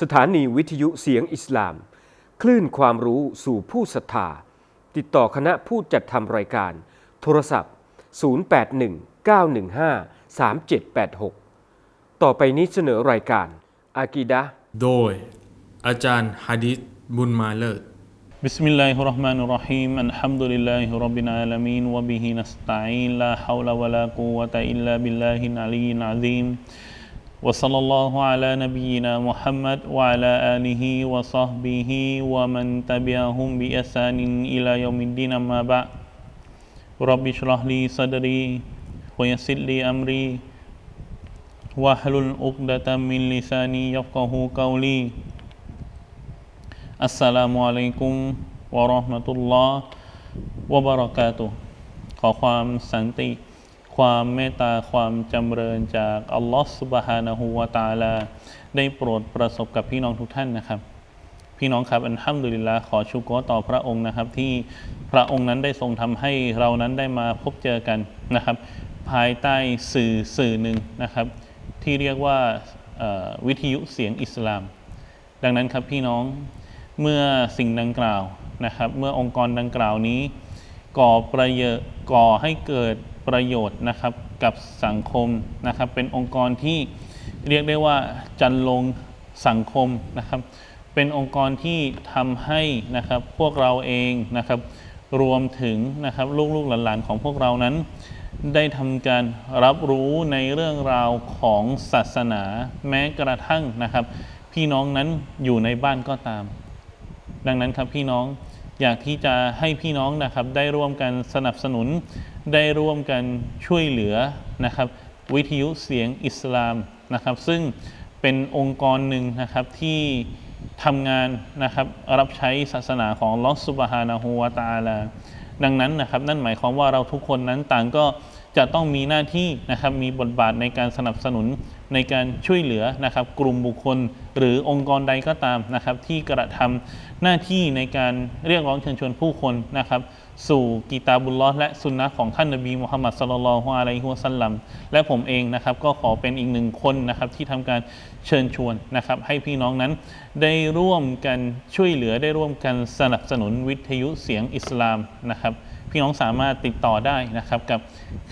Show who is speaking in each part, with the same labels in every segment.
Speaker 1: สถานีวิทยุเสียงอิสลาม คลื่นความรู้สู่ผู้ศรัทธา ติดต่อคณะผู้จัดทำรายการ โทรศัพท์ 0819153786 ต่อไปนี้เสนอรายการ อากีดะ
Speaker 2: โดย อาจารย์ฮะดิษบุญมาเลิศ
Speaker 3: بسم الله الرحمن الرحيم الحمد لله رب العالمين وبه نستعين لا حول ولا قوة إلا بالله العلي العظيم وصلى الله على نبينا محمد وعلى آله وصحبه ومن تبعهم بإحسان إلى يوم الدين أما بعد رب اشرح لي صدري ويسر لي أمري واحلل عقدة من لساني يفقه قولي อัสสลามุอะลัยกุมวะเราะห์มะตุลลอฮ์วะบะเราะกาตุฮ์ขอความสันติ ความเมตตาความจำเริญจากอัลลอฮ์สุบฮานะฮูวะตาลา ได้โปรดประสบกับพี่น้องทุกท่านนะครับ พี่น้องครับอันฮัมดุลิลลาขอชูโกรต่อพระองค์นะครับ ที่พระองค์นั้นได้ทรงทำให้เรานั้นได้มาพบเจอกันนะครับ ภายใต้สื่อสื่อหนึ่งนะครับ ที่เรียกว่าวิทยุเสียงอิสลาม ดังนั้นครับพี่น้องเมื่อสิ่งดังกล่าวนะครับ เมื่อองค์กรดังกล่าวนี้ ก่อประโยชน์ก่อให้เกิด ประโยชน์นะครับกับสังคมนะครับเป็นองค์กรที่เรียกได้ว่าจันลงสังคมนะครับ เป็นองค์กรที่ทำให้นะครับพวกเราเองนะครับรวมถึงนะครับลูกๆหลานๆของพวกเรานั้น ได้ทำการรับรู้ในเรื่องราวของศาสนาแม้กระทั่งนะครับ พี่น้องนั้นอยู่ในบ้านก็ตาม ดังนั้นครับพี่น้อง อยากที่จะให้พี่น้องนะครับ ได้ร่วมกันสนับสนุน ได้ร่วมกันช่วยเหลือนะครับ วิทยุเสียงอิสลามนะครับ ซึ่งเป็นองค์กรหนึ่งนะครับที่ทำงานนะครับรับใช้ศาสนาของลอสุบฮานะฮูวาตาลาดังนั้นนะครับ นั่นหมายความว่าเราทุกคนนั้นต่างก็จะต้องมีหน้าที่นะครับมีบทบาทในการสนับสนุนในการช่วยเหลือนะครับ กลุ่มบุคคลหรือองค์กรใดก็ตามนะครับ ที่กระทำ หน้าที่ในการเรียกร้องเชิญชวนผู้คนนะครับ สู่กีตาบุลลอฮ์และสุนนะของท่านนบีมุฮัมมัดสลลัลฮุอะลัยฮิวะสัลลัมและผมเองนะครับก็ขอเป็นอีกหนึ่งคนนะครับที่ทำการเชิญชวนนะครับ ให้พี่น้องนั้นได้ร่วมกันช่วยเหลือได้ร่วมกันสนับสนุนวิทยุเสียงอิสลามนะครับพี่น้องสามารถติดต่อได้นะครับกับ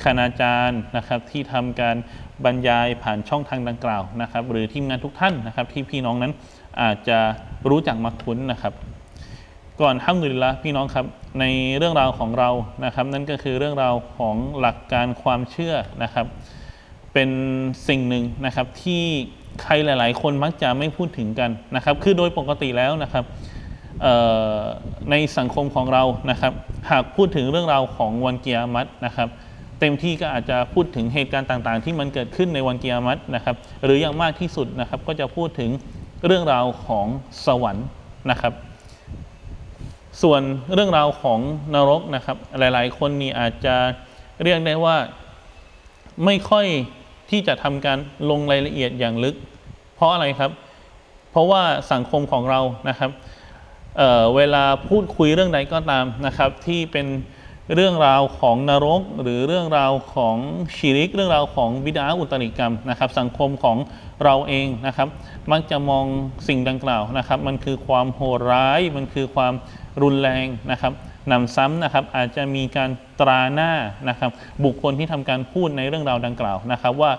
Speaker 3: คณาจารย์นะครับที่ทำการบรรยายผ่านช่องทางดังกล่าวนะครับ หรือทีมงานทุกท่านนะครับที่พี่น้องนั้น อาจจะรู้จักมักคุ้นนะครับ ก่อนห้ามดุลิลละพี่น้องครับ ในเรื่องราวของเรานะครับ นั่นก็คือเรื่องราวของหลักการความเชื่อนะครับ เป็นสิ่งหนึ่งนะครับที่ใครหลาย ๆ คนมักจะไม่พูดถึงกันนะครับ คือโดยปกติแล้วนะครับในสังคมของเรานะครับ หากพูดถึงเรื่องราวของวันเกียรมัตนะครับ เต็มที่ก็อาจจะพูดถึงเหตุการณ์ต่าง ๆ ที่มันเกิดขึ้นในวันเกียรมัตนะครับ หรืออย่างมากที่สุดนะครับ ก็จะพูดถึง เรื่องราวของสวรรค์นะครับ ส่วนเรื่องราวของนรกนะครับ หลายๆ คนนี่อาจจะเรียกได้ว่าไม่ค่อยที่จะทำการลงรายละเอียดอย่างลึก เพราะอะไรครับ เพราะว่าสังคมของเรานะครับเเวลาพูดคุยเรื่องใดก็ตามนะครับ ที่เป็น เรื่องราวของนรก หรือเรื่องราวของชีริก เรื่องราวของบิดาอุตริกรรมนะครับ สังคมของเราเองนะครับ มักจะมองสิ่งดังกล่าวนะครับ มันคือความโหดร้าย มันคือความรุนแรงนะครับนำซ้ำนะครับอาจจะมีการตราหน้านะครับ บุคคลที่ทำการพูดในเรื่องราวดังกล่าวนะครับ ว่า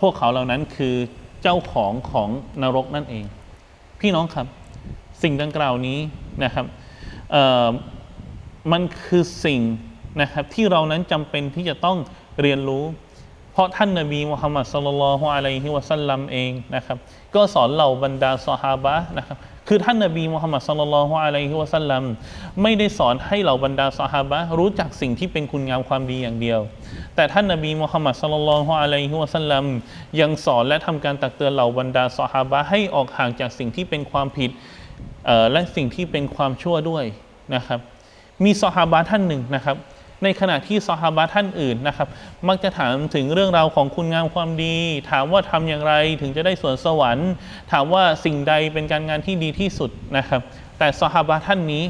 Speaker 3: พวกเขาเหล่านั้นคือเจ้าของของนรกนั่นเอง พี่น้องครับ สิ่งดังกล่าวนี้นะครับ มันคือสิ่งนะครับที่เรานั้นจำเป็นที่จะต้องเรียนรู้ เพราะท่านนบีมุฮัมมัดสุลลัลฮุอะลัยฮิวะสัลลัมเองนะครับ ก็สอนเหล่าบรรดาสหาบะนะครับคือท่านนบีมุฮัมมัดสุลลัลฮุอะลัยฮิวะสัลลัมไม่ได้สอนให้เหล่าบรรดาสหาบะรู้จักสิ่งที่เป็นคุณงามความดีอย่างเดียว แต่ท่านนบีมุฮัมมัดสุลลัลฮุอะลัยฮิวะสัลลัมยังสอนและทำการตักเตือนเหล่าบรรดาสหาบะให้ออกห่างจากสิ่งที่เป็นความผิดและสิ่งที่เป็นความชั่วด้วยนะครับ มีสหาบะท่านหนึ่งนะครับ ในขณะที่สหาบะท่านอื่นนะครับ มักจะถามถึงเรื่องราวของคุณงามความดี ถามว่าทำอย่างไรถึงจะได้สวนสวรรค์ ถามว่าสิ่งใดเป็นการงานที่ดีที่สุดนะครับ แต่สหาบะท่านนี้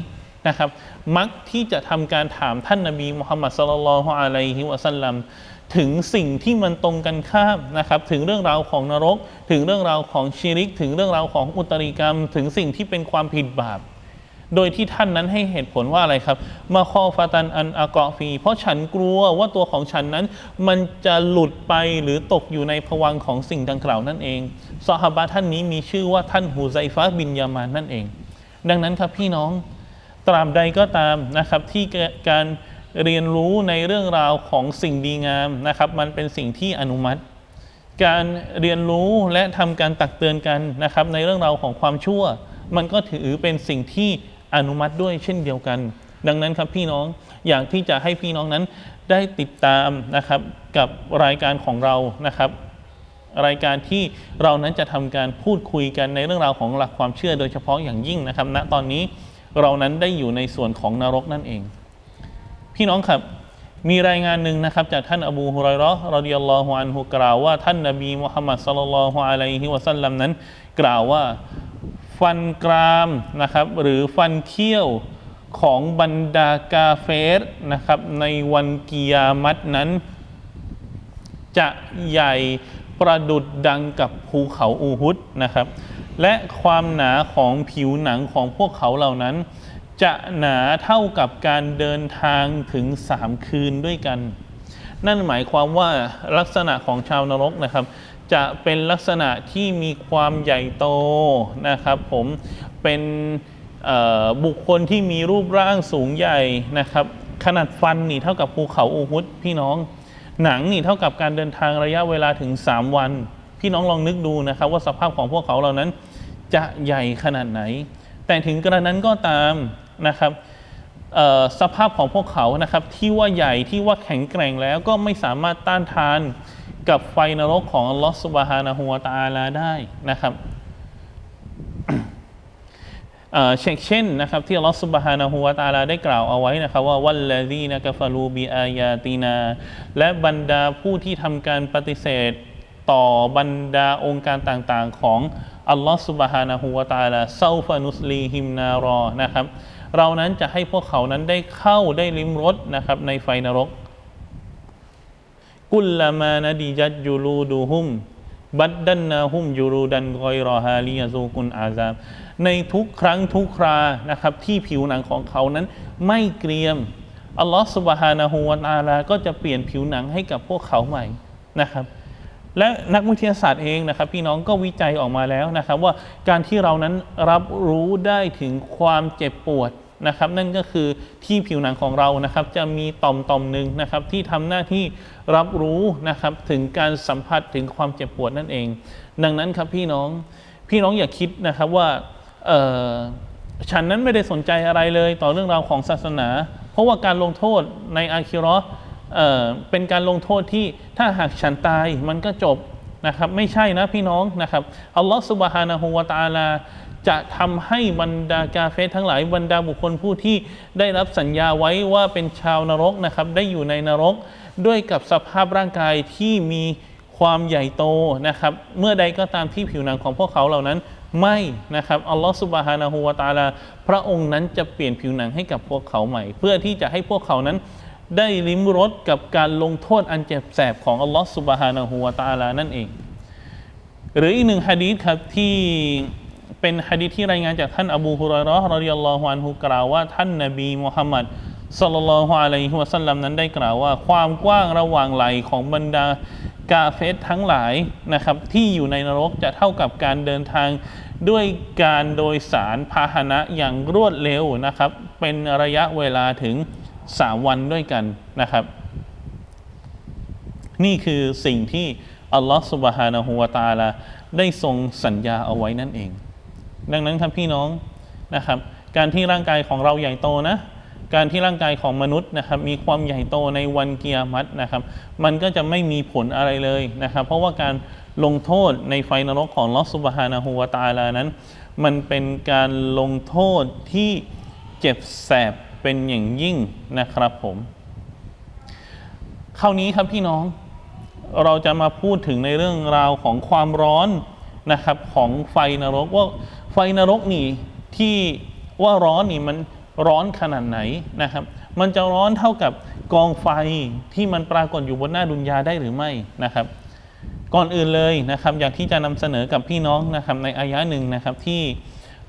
Speaker 3: นะครับ มักที่จะทำการถามท่านนบีมุฮัมมัดสุลลัลฮุอะลัยฮิวะสัลลัมถึงสิ่งที่มันตรงกันข้ามนะครับ ถึงเรื่องราวของนรก ถึงเรื่องราวของชีริก ถึงเรื่องราวของอุตริกรรม ถึงสิ่งที่เป็นความผิดบาป โดยที่ท่านนั้นให้เหตุผลว่าอะไรครับ มาคอฟาตันอันอากอฟี เพราะฉันกลัวว่าตัวของฉันนั้น มันจะหลุดไปหรือตกอยู่ในภวังของสิ่งดังกล่าวนั่นเองซอฮาบะท่านนี้มีชื่อว่าท่านฮูไซฟะบินยามานนั่นเอง ดังนั้นครับพี่น้องตราบใดก็ตามนะครับที่การเรียนรู้ในเรื่องราวของสิ่งดีงามนะครับ มันเป็นสิ่งที่อนุมัติ การเรียนรู้และทำการตักเตือนกันนะครับ ในเรื่องราวของความชั่ว มันก็ถือเป็นสิ่งที่ อนุมัติด้วยเช่นเดียวกัน ดังนั้นครับพี่น้องอยากที่จะให้พี่น้องนั้นได้ติดตามนะครับกับรายการของเรานะครับ รายการที่เรานั้นจะทำการพูดคุยกันในเรื่องราวของหลักความเชื่อโดยเฉพาะอย่างยิ่งนะครับณตอนนี้เรานั้นได้อยู่ในส่วนของนรกนั่นเอง พี่น้องครับมีรายงานหนึ่งนะครับจากท่านอบูฮุไรเราะห์รดิยัลลอฮุอันฮุกล่าวว่าท่านนบีมุฮัมมัดศ็อลลัลลอฮุอะลัยฮิวะสัลลัมนั้น กล่าวว่า ฟันกรามนะครับหรือฟันเคี้ยวของบรรดากาเฟรนะครับในวันกิยามัตนั้น จะใหญ่ประดุดดังกับภูเขาอูฮุดนะครับ และความหนาของผิวหนังของพวกเขาเหล่านั้น จะหนาเท่ากับการเดินทางถึงสามคืนด้วยกัน นั่นหมายความว่าลักษณะของชาวนรกนะครับ จะเป็นลักษณะที่มีความใหญ่โตนะครับผมเป็นบุคคลที่มีรูปร่างสูงใหญ่นะครับขนาดฟันนี่เท่ากับภูเขาอูฮุดพี่น้อง หนังนี่เท่ากับการเดินทางระยะเวลาถึง 3 วัน พี่น้องลองนึกดูนะครับ ว่าสภาพของพวกเขาเหล่านั้น จะใหญ่ขนาดไหน แต่ถึงกระนั้นก็ตามนะครับสภาพของพวกเขานะครับที่ว่าใหญ่ที่ว่าแข็งแกร่งแล้วก็ไม่สามารถต้านทาน กับไฟนรกของอัลลอฮฺสุบฮานะฮูวะตาลาได้นะครับเช่นเช่นนะครับที่อัลลอฮฺสุบฮานะฮูวะตาลาได้กล่าวเอาไว้นะครับว่าวัลลดีนะกฟารูบิอายาตินา และบรรดาผู้ที่ทำการปฏิเสธต่อบรรดาองค์การต่างๆของอัลลอฮฺสุบฮานะฮูวะตาลาเซาฟานุสลีฮิมนารอนะครับ เรานั้นจะให้พวกเขานั้นได้เข้าได้ลิ้มรสนะครับในไฟนรก กุลลามานดีจัดยูรูดูฮุมบัดดันนาฮุมยูรูดันกอยรอฮาลียาซูกุนอาซามในทุกครั้งทุกครานะครับ ที่ผิวหนังของเขานั้นไม่เกรียมอัลลอฮฺสุบฮานะฮูวะตะอาลา ก็จะเปลี่ยนผิวหนังให้กับพวกเขาใหม่นะครับ และนักวิทยาศาสตร์เองนะครับ พี่น้องก็วิจัยออกมาแล้วนะครับ ว่าการที่เรานั้นรับรู้ได้ถึงความเจ็บปวด นะครับนั่นก็คือที่ผิวหนังของเรานะครับจะมีต่อมต่อมหนึ่งนะครับที่ทำหน้าที่รับรู้นะครับถึงการสัมผัสถึงความเจ็บปวดนั่นเอง ดังนั้นครับพี่น้องพี่น้องอย่าคิดนะครับว่าฉันนั้นไม่ได้สนใจอะไรเลยต่อเรื่องราวของศาสนา เพราะว่าการลงโทษในอาคิเราะห์เอ่อเป็นการลงโทษที่ถ้าหากฉันตายมันก็จบนะครับไม่ใช่นะพี่น้องนะครับอัลลอฮฺสุบฮานะฮูวะตาลา จะทำให้บรรดากาเฟรทั้งหลายบรรดาบุคคลผู้ที่ได้รับสัญญาไว้ว่าเป็นชาวนรกนะครับได้อยู่ในนรก ด้วยกับสภาพร่างกายที่มีความใหญ่โตนะครับ เมื่อใดก็ตามที่ผิวหนังของพวกเขาเหล่านั้นไม่นะครับอัลลอฮฺสุบฮานะฮูวะตาลา พระองค์นั้นจะเปลี่ยนผิวหนังให้กับพวกเขาใหม่ เพื่อที่จะให้พวกเขานั้นได้ลิ้มรสกับการลงโทษอันเจ็บแสบของอัลลอฮฺสุบฮานะฮูวะตาลานั่นเอง หรืออีกหนึ่งฮะดีษครับที่ เป็นฮะดีที่รายงานจากท่านอบูฮุรอยเราะห์รดิยัลลอฮุอันฮุกล่าวว่าท่านนบีมุฮัมมัดศ็อลลัลลอฮุอะลัยฮิวะสัลลัมนั้นได้กล่าวว่า ความกว้างระหว่างไหลของบรรดากาเฟสทั้งหลายนะครับที่อยู่ในนรกจะเท่ากับการเดินทางด้วยการโดยสารพาหนะอย่างรวดเร็วนะครับ เป็นระยะเวลาถึง 3 วันด้วยกันนะครับ นี่คือสิ่งที่อัลลอฮฺสุบฮานะฮูวะตาลาได้ทรงสัญญาเอาไว้นั่นเอง ดังนั้นครับพี่น้องนะครับ การที่ร่างกายของเราใหญ่โตนะการที่ร่างกายของมนุษย์นะครับมีความใหญ่โตในวันเกียรตินะครับ มันก็จะไม่มีผลอะไรเลยนะครับ เพราะว่าการลงโทษในไฟนรกของลอสุบฮานะฮูวาตาลานั้น มันเป็นการลงโทษที่เจ็บแสบเป็นอย่างยิ่งนะครับผมคราวนี้ครับพี่น้องเราจะมาพูดถึงในเรื่องราวของความร้อนนะครับของไฟนรกว่า ไฟนรกนี่ที่ว่าร้อนนี่มันร้อนขนาดไหนนะครับ มันจะร้อนเท่ากับกองไฟที่มันปรากฏอยู่บนหน้าดุนยาได้หรือไม่นะครับ ก่อนอื่นเลยนะครับ อยากที่จะนำเสนอกับพี่น้องนะครับในอายะหนึ่งนะครับที่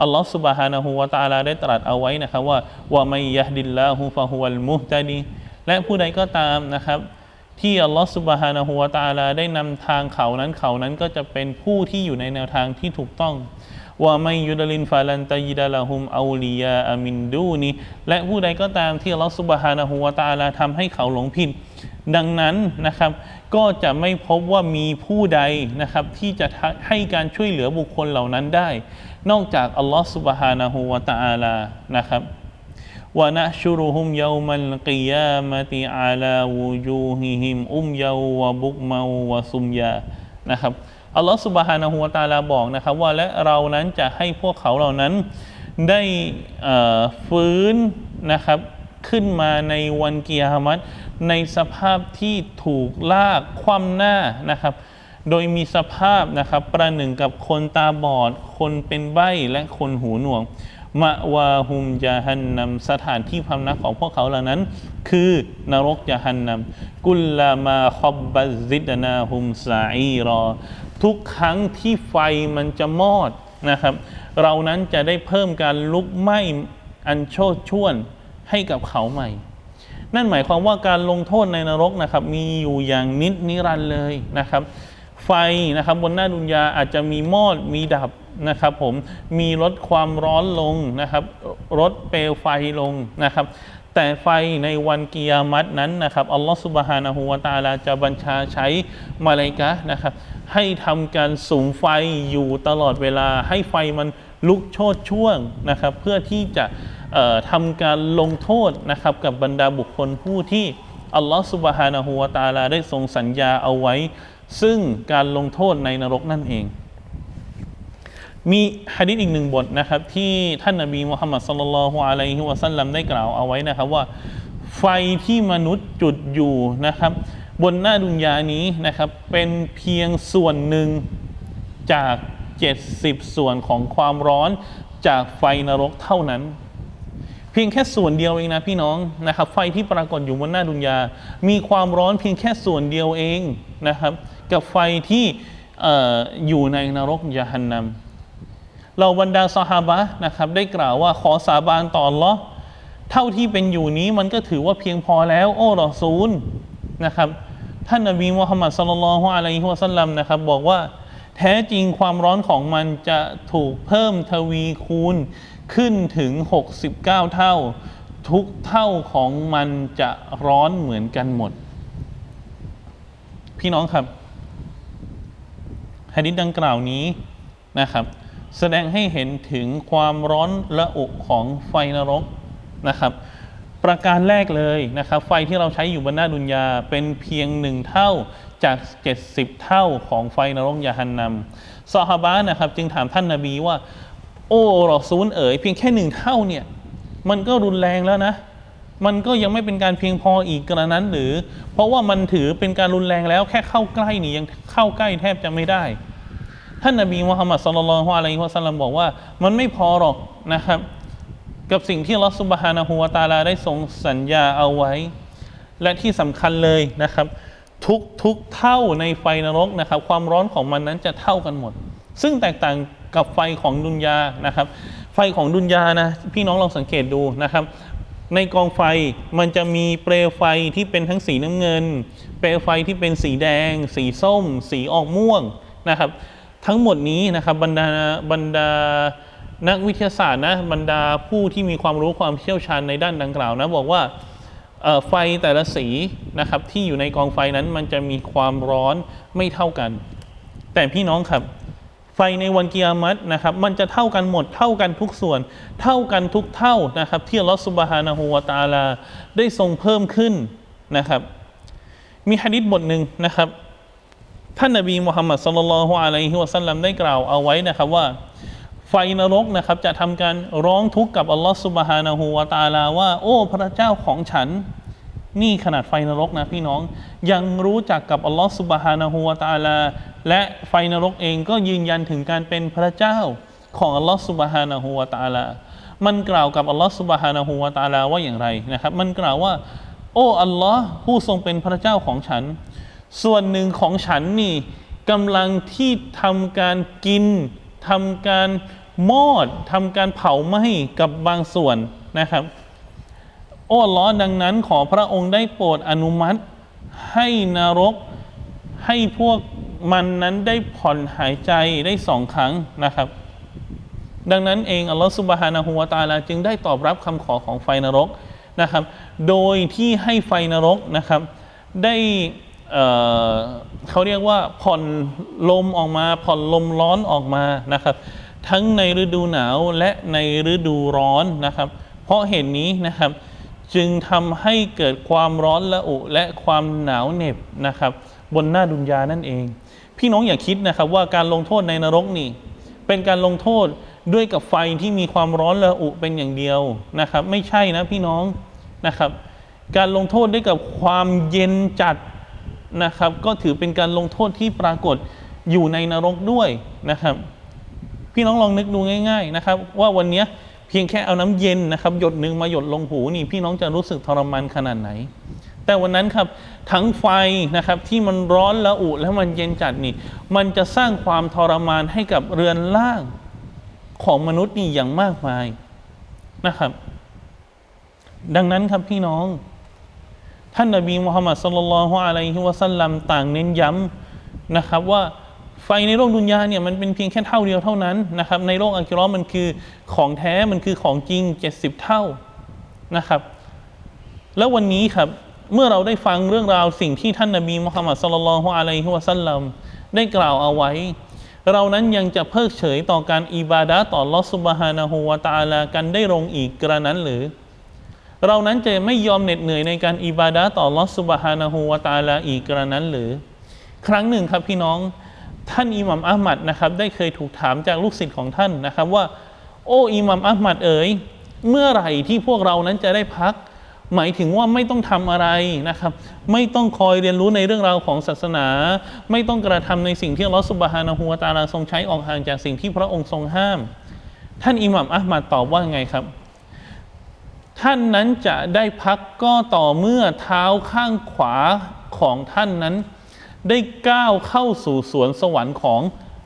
Speaker 3: อัลลอฮฺสุบฮานะฮูวะตาลาได้ตรัสเอาไว้นะครับว่าว่าไม่ยะดิลลาฮูฟะฮุวัลมุฮตะดีและผู้ใดก็ตามนะครับ ที่อัลลอฮฺสุบฮานะฮูวะตาลาได้นำทางเขานั้นเขานั้นก็จะเป็นผู้ที่อยู่ในแนวทางที่ถูกต้อง ว่าไม่ยุดลินฟาลันตยิดะละฮุมอาลียาอามินดูนีและผู้ใดก็ตามที่อัลลอฮฺสุบฮานะฮูวะตาลาทำให้เขาหลงผิด ดังนั้นนะครับ ก็จะไม่พบว่ามีผู้ใดนะครับ ที่จะให้การช่วยเหลือบุคคลเหล่านั้นได้ นอกจากอัลลอฮฺสุบฮานะฮูวะตาลานะครับวะนะชุรุฮุมยามัลกิยามะติอาลาวูจูฮิฮิมอุมยาวะบุกมาวะซุมยานะครับ อัลลอฮฺสุบฮานะฮูวะตาลาบอกนะครับว่าและเรานั้นจะให้พวกเขาเหล่านั้นได้ฟื้นนะครับขึ้นมาในวันกิยามัตในสภาพที่ถูกลากคว่ำหน้านะครับ โดยมีสภาพนะครับประหนึ่งกับคนตาบอด คนเป็นใบ้และคนหูหนวกมะวาฮุมยาฮันนัมสถานที่พำนักของพวกเขาเหล่านั้น คือนรกยาฮันนัมกุลลามาคอบบัซิดนาฮุมซาอีรอ ทุกครั้งที่ไฟมันจะมอดนะครับ เรานั้นจะได้เพิ่มการลุกไหม้อันโชดช่วนให้กับเขาใหม่ นั่นหมายความว่าการลงโทษในนรกนะครับ มีอยู่อย่างนิดนิรันด์เลยนะครับ ไฟนะครับบนหน้าดุนยาอาจจะมีมอดมีดับนะครับผมมีลดความร้อนลงนะครับลดเปลวไฟลงนะครับ แต่ไฟในวันกิยามัตนั้นนะครับอัลลอฮฺสุบฮานะฮูวาตาลาจะบัญชาใช้มาลกะนะครับ ให้ทำการสูงไฟอยู่ตลอดเวลา ให้ไฟมันลุกโชดช่วงนะครับ เพื่อที่จะทำการลงโทษนะครับ กับบรรดาบุคคลผู้ที่อัลลอฮฺสุบฮานะฮูวาตาลาได้ทรงสัญญาเอาไว้ ซึ่งการลงโทษในนรกนั่นเอง มีฮะดิษอีกหนึ่งบทนะครับ ที่ท่านนบีมุฮัมมัดสุลลัลฮุอะลัยฮิวะสัลลัมได้กล่าวเอาไว้นะครับว่า ไฟที่มนุษย์จุดอยู่นะครับ บนหน้าดุนยานี้นะครับ เป็นเพียงส่วนหนึ่งจาก 70 ส่วนของความร้อนจากไฟนรกเท่านั้น เพียงแค่ส่วนเดียวเองนะพี่น้องนะครับ ไฟที่ปรากฏอยู่บนหน้าดุนยา มีความร้อนเพียงแค่ส่วนเดียวเองนะครับ กับไฟที่ออยู่ในนรกยะฮันนัมเราบรรดาสหาบะนะครับ ได้กล่าวว่าขอสาบานต่ออัลลอเท่าที่เป็นอยู่นี้มันก็ถือว่าเพียงพอแล้ว โอ้รอซูลนะครับ ท่านนบีมุฮัมมัดสุลลัลฮุอะลัยฮิวะสัลลัมนะครับ บอกว่าแท้จริงความร้อนของมันจะถูกเพิ่มทวีคูณขึ้นถึง 69 เท่า ทุกเท่าของมันจะร้อนเหมือนกันหมด พี่น้องครับฮะดิษดังกล่าวนี้นะครับ แสดงให้เห็นถึงความร้อนระอุของไฟนรกนะครับ ประการแรกเลยนะครับ ไฟที่เราใช้อยู่บนหน้าดุนยาเป็นเพียงหนึ่งเท่าจาก 70 เท่าของไฟนรกยาฮันนัมซอฮาบะนะครับ จึงถามท่านนาบีว่า โอ้รอซูลเอ๋ยเพียงแค่หนึ่งเท่าเนี่ย มันก็รุนแรงแล้วนะ มันก็ยังไม่เป็นการเพียงพออีกกระนั้นหรือ เพราะว่ามันถือเป็นการรุนแรงแล้วแค่เข้าใกล้นี่ยังเข้าใกล้แทบจะไม่ได้ ท่านนบีมุฮัมมัดสุลลัลฮุอะลัยฮิวะสัลลัมบอกว่า มันไม่พอหรอกนะครับ กับสิ่งที่ลอสุบฮานะฮูวะตาลาได้ทรงสัญญาเอาไว้ และที่สำคัญเลยนะครับ ทุกทุกเท่าในไฟนรกนะครับ ความร้อนของมันนั้นจะเท่ากันหมด ซึ่งแตกต่างกับไฟของดุนยานะครับ ไฟของดุนยานะพี่น้องลองสังเกตดูนะครับ ในกองไฟมันจะมีเปลวไฟที่เป็นทั้งสีน้ำเงิน เปลวไฟที่เป็นสีแดง สีส้ม สีออกม่วงนะครับ ทั้งหมดนี้นะครับบรรดาบรรดา นักวิทยาศาสตร์นะบรรดาผู้ที่มีความรู้ความเชี่ยวชาญในด้านดังกล่าวนะบอกว่าไฟแต่ละสีนะครับที่อยู่ในกองไฟนั้นมันจะมีความร้อนไม่เท่ากัน แต่พี่น้องครับ ไฟในวันกิยามัตนะครับ มันจะเท่ากันหมดเท่ากันทุกส่วน เท่ากันทุกเท่านะครับ ที่อัลลอฮฺสุบฮานะฮูวะตาลาได้ทรงเพิ่มขึ้นนะครับ มีฮะดิษบทหนึ่งนะครับ ท่านนบีมุฮัมมัดสุลลัลฮุอะลัยฮิวะสัลลัมได้กล่าวเอาไว้นะครับว่า ไฟนรกนะครับจะทำการร้องทุกข์กับอัลลอฮฺสุบฮานะฮูวะตาลาว่า โอ้พระเจ้าของฉัน นี่ขนาดไฟนรกนะพี่น้อง ยังรู้จักกับอัลลอฮฺสุบฮานะฮูวะตาลา และไฟนรกเองก็ยืนยันถึงการเป็นพระเจ้าของอัลลอฮฺสุบฮานะฮูวะตาลา มันกล่าวกับอัลลอฮ์สุบฮานะฮูวะตาลาว่าอย่างไรนะครับ มันกล่าวว่า โอ้อัลลอฮ์ผู้ทรงเป็นพระเจ้าของฉัน ส่วนหนึ่งของฉันนี่กำลังที่ทำการกิน ทำการมอดทำการเผาไหม้กับบางส่วนนะครับ โอ้อลลอดังนั้นขอพระองค์ได้โปรดอนุมัติ ให้นรกให้พวกมันนั้นได้ผ่อนหายใจได้สองครั้งนะครับ ดังนั้นเองอัลลอฮฺสุบฮานะฮูวาตาลาจึงได้ตอบรับคำขอของไฟนรกนะครับ โดยที่ให้ไฟนรกนะครับ ได้ เเขาเรียกว่าผ่อนลมออกมาผ่อนลมร้อนออกมานะครับ ทั้งในฤดูหนาวและในฤดูร้อนนะครับ เพราะเหตุนนี้นะครับ จึงทำให้เกิดความร้อนละอุและความหนาวเหน็บนะครับ บนหน้าดุนยานั่นเอง พี่น้องอย่าคิดนะครับว่าการลงโทษในนรกนี่ เป็นการลงโทษด้วยกับไฟที่มีความร้อนระอุเป็นอย่างเดียวนะครับ ไม่ใช่นะพี่น้องนะครับ การลงโทษด้วยกับความเย็นจัด นะครับ ก็ถือเป็นการลงโทษที่ปรากฏอยู่ในนรกด้วยนะครับ พี่น้องลองนึกดูง่าย ๆนะครับ ว่าวันนี้เพียงแค่เอาน้ำเย็นนะครับ หยดหนึ่งมาหยดลงหูนี่พี่น้องจะรู้สึกทรมานขนาดไหน แต่วันนั้นครับทั้งไฟนะครับที่มันร้อนละอุแล้วมันเย็นจัดนี่ มันจะสร้างความทรมานให้กับเรือนล่างของมนุษย์นี่อย่างมากมายนะครับ ดังนั้นครับพี่น้อง ท่านนบีมุฮัมมัดสุลลัลฮุอะลัยฮิวะสัลลัมต่างเน้นย้ำนะครับว่าไฟในโลกดุนยาเนี่ยมันเป็นเพียงแค่เท่าเดียวเท่านั้นนะครับในโลกอัลกิรอฮ์มันคือของแท้มันคือของจริง 70 เท่านะครับ แล้ววันนี้ครับเมื่อเราได้ฟังเรื่องราวสิ่งที่ท่านนบีมุฮัมมัดสุลลัลฮุอะลัยฮิวะสัลลัมได้กล่าวเอาไว้ เรานั้นยังจะเพิกเฉยต่อการอิบาดะต่อลอสุบฮานะฮูวะตาลากันได้ลงอีกกระนั้นหรือ เรานั้นจะไม่ยอมเหน็ดเหนื่อยในการอิบาดะต่อลอสุบฮานะฮูวตะอาลาอีกระนั้นหรือ ครั้งหนึ่งครับพี่น้องท่านอิหมัมอัลมัดนะครับได้เคยถูกถามจากลูกศิษย์ของท่านนะครับว่า โอ้อิหมัมอัลมัดเอ๋ยเมื่อไหร่ที่พวกเรานั้นจะได้พัก หมายถึงว่าไม่ต้องทำอะไรนะครับ ไม่ต้องคอยเรียนรู้ในเรื่องราวของศาสนา ไม่ต้องกระทำในสิ่งที่ลอสุบฮานะฮูวตะอาลาทรงใช้ออกห่างจากสิ่งที่พระองค์ทรงห้าม ท่านอิหมัมอัลมัดตอบว่าไงครับ ท่านนั้นจะได้พักก็ต่อเมื่อเท้าข้างขวาของท่านนั้น ได้ก้าวเข้าสู่สวนสวรรค์ของ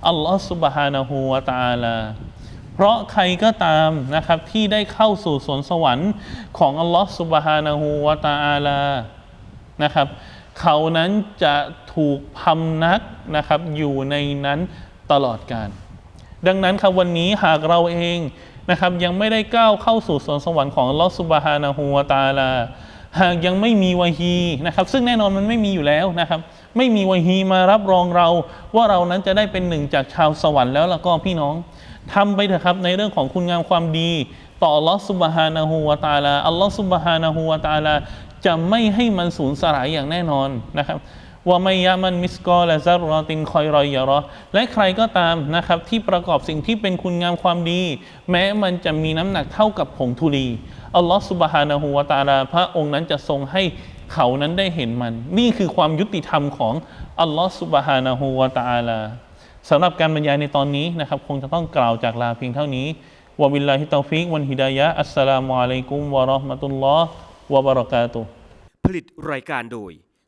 Speaker 3: อัลลอฮฺสุบฮานะฮูวะตาลา เพราะใครก็ตามนะครับที่ได้เข้าสู่สวนสวรรค์ของอัลลอฮฺสุบฮานะฮูวะตาลานะครับ เขานั้นจะถูกพำนักนะครับอยู่ในนั้นตลอดกาลดังนั้นครับวันนี้หากเราเองนะครับยังไม่ได้ก้าวเข้าสู่สวนสวรรค์ของอัลลอฮฺสุบฮานะฮูวะตาลาหากยังไม่มีวะฮีนะครับ ซึ่งแน่นอนมันไม่มีอยู่แล้วนะครับ ไม่มีวะฮีมารับรองเรา ว่าเรานั้นจะได้เป็นหนึ่งจากชาวสวรรค์แล้วแล้วก็พี่น้องทำไปเถอะครับในเรื่องของคุณงามความดี ต่ออัลลอฮฺสุบฮานะฮูวะตาลาอัลลอฮฺสุบฮานะฮูวะตาลาจะไม่ให้มันสูญสลายอย่างแน่นอนนะครับ ว่าไม่ยะมันมิสกอและซารอตินคอยรอยยารอและใครก็ตามนะครับที่ประกอบสิ่งที่เป็นคุณงามความดี แม้มันจะมีน้ำหนักเท่ากับผงธุลีอัลลอฮฺสุบฮานะฮูวะตาลาพระองค์นั้นจะทรงให้เขานั้นได้เห็นมัน นี่คือความยุติธรรมของอัลลอฮฺสุบฮานะฮูวะตาลาสำหรับการบรรยายในตอนนี้นะครับ คงจะต้องกล่าวจากลาเพียงเท่านี้วะบิลลาฮิตาฟิกวันฮิดายะอัสสลามุอะลัยกุมวะเราะห์มะตุลลอฮ์วะบะเราะกาตุ
Speaker 1: ผลิตรายการโดย